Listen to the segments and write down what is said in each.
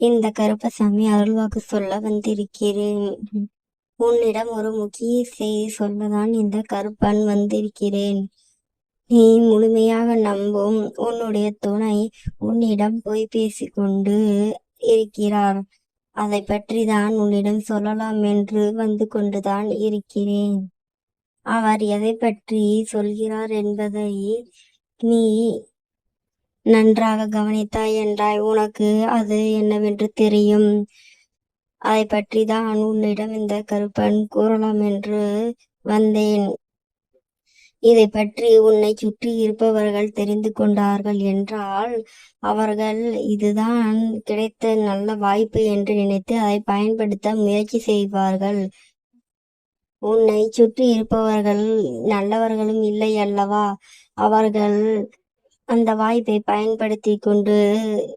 இந்த கருப்பசாமி அருள்வாக்கு சொல்ல வந்திருக்கிறேன். உன்னிடம் ஒரு முக்கிய செய்தி சொல்லதான் இந்த கருப்பன் வந்திருக்கிறேன். நீ முழுமையாக நம்பும் உன்னுடைய துணை உன்னிடம் போய் பேசிக்கொண்டு இருக்கிறார். அதை பற்றி தான் உன்னிடம் சொல்லலாம் என்று வந்து கொண்டுதான் இருக்கிறேன். அவர் எதை பற்றி சொல்கிறார் என்பதை நீ நன்றாக கவனித்தாய் என்றாய். உனக்கு அது என்னவென்று தெரியும். அதை பற்றி தான் உன்னிடம் இந்த கருப்பன் கூறலாம் என்று வந்தேன். இதை பற்றி உன்னை சுற்றி இருப்பவர்கள் தெரிந்து கொண்டார்கள் என்றால் அவர்கள் இதுதான் கிடைத்த நல்ல வாய்ப்பு என்று நினைத்து அதை பயன்படுத்த முயற்சி செய்வார்கள். உன்னை சுற்றி இருப்பவர்கள் நல்லவர்களும் இல்லை அல்லவா? அவர்கள் அந்த வாய்ப்பை பயன்படுத்தி கொண்டு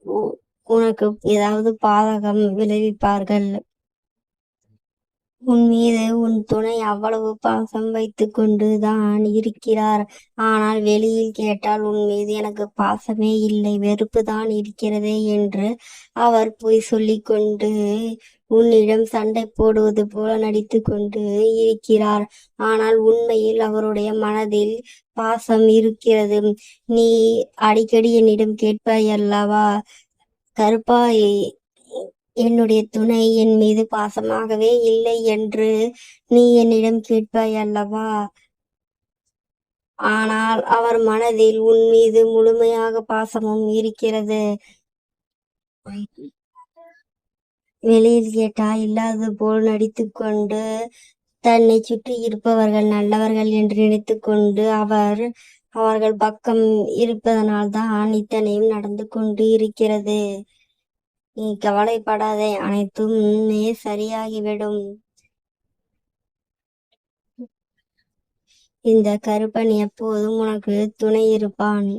உ- உனக்கு ஏதாவது பாதகம் விளைவிப்பார்கள். உன் மீது உன் துணை அவ்வளவு பாசம் வைத்து கொண்டுதான் இருக்கிறார். ஆனால் வெளியில் கேட்டால் உன் மீது எனக்கு பாசமே இல்லை வெறுப்பு தான் இருக்கிறதே என்று அவர் போய் சொல்லிக்கொண்டு உன்னிடம் சண்டை போடுவது போல நடித்து கொண்டு இருக்கிறார். ஆனால் உண்மையில் அவருடைய மனதில் பாசம் இருக்கிறது. நீ அடிக்கடி என்னிடம் கேட்பாய் அல்லவா கருப்பாய் என்னுடைய துணை என் மீது பாசமாகவே இல்லை என்று நீ என்னிடம் கேட்பாய் அல்லவா? ஆனால் அவர் மனதில் உன் மீது முழுமையாக பாசமும் இருக்கிறது. வெளியில் கேட்டா இல்லாதது போல் நடித்துக்கொண்டு தன்னை சுற்றி இருப்பவர்கள் நல்லவர்கள் என்று நினைத்துக்கொண்டு அவர் அவர்கள் பக்கம் இருப்பதனால் தான் இத்தனையும் நடந்து கொண்டு இருக்கிறது. நீ கவலைப்படாதே அனைத்துமே சரியாகிவிடும். இந்த கருப்பன் எப்போதும் உனக்கு துணை இருப்பான்.